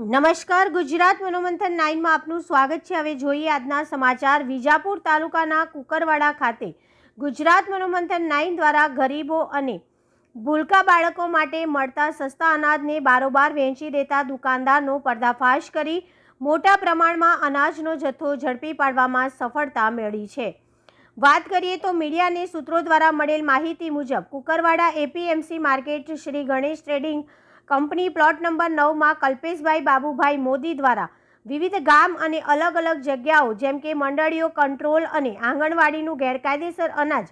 નમસ્કાર, ગુજરાત મનોમંથન નાઇનમાં આપનું સ્વાગત છે. હવે જોઈએ આજના સમાચાર. વિજાપુર તાલુકાના કુકરવાડા ખાતે ગુજરાત મનોમંથન નાઇન દ્વારા ગરીબો અને ભૂલકા બાળકો માટે મળતા સસ્તા અનાજને બારોબાર વેચી દેતા દુકાનદારનો પર્દાફાશ કરી મોટા પ્રમાણમાં અનાજનો જથ્થો ઝડપી પાડવામાં સફળતા મેળવી છે. વાત કરીએ તો મીડિયાને સૂત્રો દ્વારા મળેલ માહિતી મુજબ Kukarwada APMC market Shri Ganesh trading company plot number નવમાં કલ્પેશભાઈ બાબુભાઈ મોદી દ્વારા વિવિધ ગામ અને અલગ અલગ જગ્યાઓ, જેમ કે મંડળીઓ, કંટ્રોલ અને આંગણવાડીનું ગેરકાયદેસર અનાજ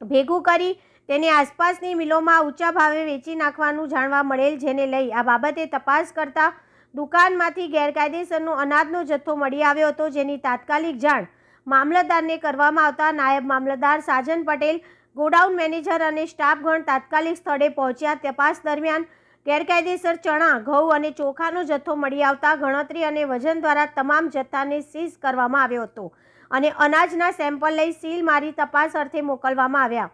ભેગું કરી તેને આસપાસની મિલોમાં ઊંચા ભાવે વેચી નાખવાનું જાણવા મળેલ, જેને લઈ આ બાબતે તપાસ કરતા દુકાનમાંથી ગેરકાયદેસરનો અનાજનો જથ્થો મળી આવ્યો હતો, જેની તાત્કાલિક જાણ મામલતદારને કરવામાં આવતા નાયબ મામલતદાર સાજન પટેલ, ગોડાઉન મેનેજર અને સ્ટાફગણ તાત્કાલિક સ્થળે પહોંચ્યા. તપાસ દરમિયાન ગેરકાયદેસર ચણા, ઘઉં અને ચોખાનો જથ્થો મળી આવતા ગણતરી અને વજન દ્વારા તમામ જથ્થાને સીઝ કરવામાં આવ્યો હતો અને અનાજના સેમ્પલ લઈ સીલ મારી તપાસ અર્થે મોકલવામાં આવ્યા.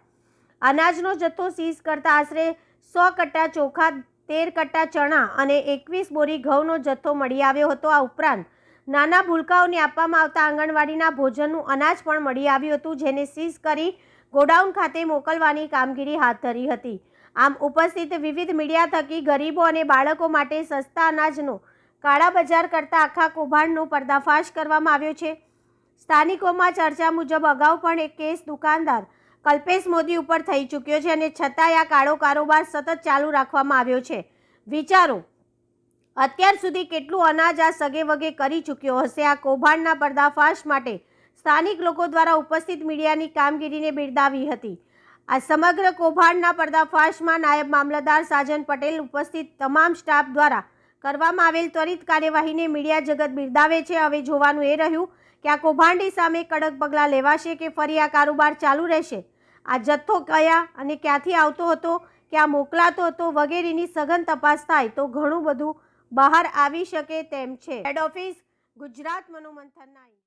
અનાજનો જથ્થો સીઝ કરતા આશરે સો કટ્ટા ચોખા, તેર કટ્ટા ચણા અને એકવીસ બોરી ઘઉંનો જથ્થો મળી આવ્યો હતો. આ ઉપરાંત નાના ભૂલકાઓને આપવામાં આવતા આંગણવાડીના ભોજનનું અનાજ પણ મળી આવ્યું હતું, જેને સીઝ કરી ગોડાઉન ખાતે મોકલવાની કામગીરી હાથ ધરી હતી. આમ ઉપસ્થિત વિવિધ મીડિયા થકી ગરીબો અને બાળકો માટે સસ્તા અનાજનો કાળા બજાર કરતા આખા કૌભાંડનો પર્દાફાશ કરવામાં આવ્યો છે. સ્થાનિકોમાં ચર્ચા મુજબ અગાઉ પણ એક કેસ દુકાનદાર કલ્પેશ મોદી ઉપર થઈ ચૂક્યો છે અને છતાંય આ કાળો કારોબાર સતત ચાલુ રાખવામાં આવ્યો છે. વિચારો, અત્યાર સુધી કેટલું અનાજ આ સગે વગે કરી ચૂક્યો હશે? આ કૌભાંડના પર્દાફાશ માટે સ્થાનિક લોકો દ્વારા ઉપસ્થિત મીડિયાની કામગીરીને બિરદાવી હતી. આ સમગ્ર કૌભાંડના પર્દાફાશમાં નાયબ મામલતદાર સાજન પટેલ ઉપસ્થિત તમામ સ્ટાફ દ્વારા કરવામાં આવેલ ત્વરિત કાર્યવાહીને મીડિયા જગત બિરદાવે છે. હવે જોવાનું એ રહ્યું કે આ કૌભાંડી સામે કડક પગલાં લેવાશે કે ફરી આ કારોબાર ચાલુ રહેશે? આ જથ્થો કયા અને ક્યાંથી આવતો હતો? ક્યાં મોકલાતો હતો? વગેરેની સઘન તપાસ થાય તો ઘણું બધું બહાર આવી શકે તેમ છે. હેડ ઓફિસ, ગુજરાત મનોમંથનના